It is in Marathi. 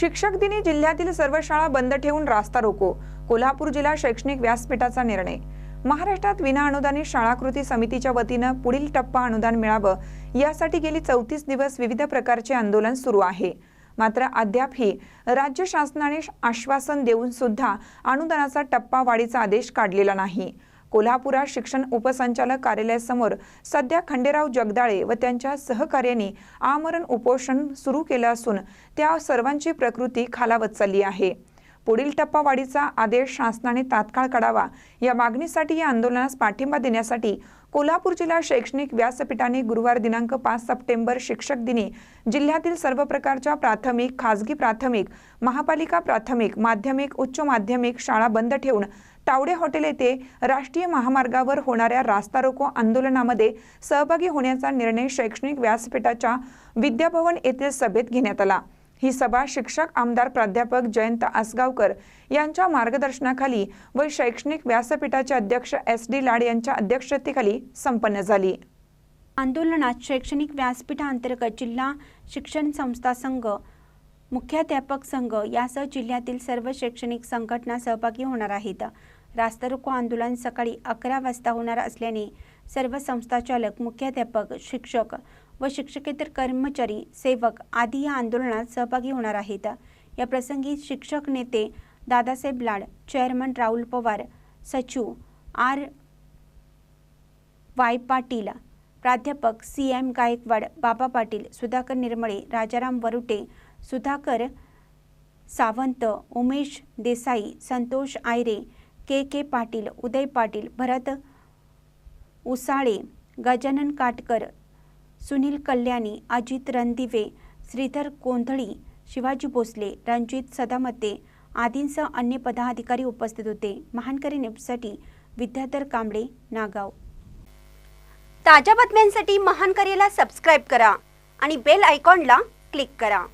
शिक्षक दिनी जिल्ह्यातील सर्व शाळा बंद ठेवून रास्ता रोको कोल्हापूर जिल्हा शैक्षणिक व्यासपीठाचा निर्णय. महाराष्ट्रात विना अनुदानित शाळा कृती समितीच्या वतीनं पुढील टप्पा अनुदान मिळावं यासाठी गेली चौतीस दिवस विविध प्रकारचे आंदोलन सुरू आहे. मात्र अद्यापही राज्य शासनाने आश्वासन देऊन सुद्धा अनुदानाचा टप्पा वाढीचा आदेश काढलेला नाही. कोल्हापुरात शिक्षण उपसंचालक कार्यालयासमोर सध्या खंडेराव जगदाळे व त्यांच्या सहकार्याने आमरण उपोषण सुरू केलं असून त्या सर्वांची प्रकृती खालावत चालली आहे. पुढील टप्पावाढीचा आदेश शासनाने तात्काळ काढावा या मागणीसाठी या आंदोलनास पाठिंबा देण्यासाठी कोल्हापूर जिल्हा शैक्षणिक व्यासपीठाने गुरुवार दिनांक पाच सप्टेंबर शिक्षक दिनी जिल्ह्यातील सर्व प्रकारच्या प्राथमिक खाजगी प्राथमिक महापालिका प्राथमिक माध्यमिक उच्च माध्यमिक शाळा बंद ठेवून तावडे हॉटेल येथे राष्ट्रीय महामार्गावर होणाऱ्या रास्ता रोको आंदोलनामध्ये सहभागी होण्याचा निर्णय शैक्षणिक व्यासपीठाच्या विद्याभवन येथील सभेत घेण्यात आला. ही सभा शिक्षक आमदार प्राध्यापक जयंत आसगावकर यांच्या मार्गदर्शनाखाली व शैक्षणिक व्यासपीठाचे अध्यक्ष एस डी लाड यांच्या अध्यक्षतेखाली संपन्न झाली. आंदोलनात शैक्षणिक व्यासपीठांतर्गत जिल्हा शिक्षण संस्था संघ मुख्याध्यापक संघ यासह जिल्ह्यातील सर्व शैक्षणिक संघटना सहभागी होणार आहेत. रास्तारोको आंदोलन सकाळी अकरा वाजता होणार असल्याने सर्व संस्थाचालक मुख्याध्यापक शिक्षक व शिक्षकेतर कर्मचारी सेवक आदी या आंदोलनात सहभागी होणार आहेत. या प्रसंगी शिक्षक नेते दादासाहेब लाड चेअरमन राहुल पवार सचिव आर. वाय. पाटील प्राध्यापक सी एम गायकवाड बाबा पाटील सुधाकर निर्मळे राजाराम वरुटे सुधाकर सावंत उमेश देसाई संतोष आयरे के के पाटील उदय पाटील भरत उसाळे गजानन काटकर सुनील कल्याणी अजित रणदिवे श्रीधर कोंधळी शिवाजी भोसले रणजित सदामते आदींसह अन्य पदाधिकारी उपस्थित होते. महानकरी नेपसाठी विद्याधर कांबळे नागाव. ताज्या बातम्यांसाठी महानकरीला सबस्क्राईब करा आणि बेल आयकॉनला क्लिक करा.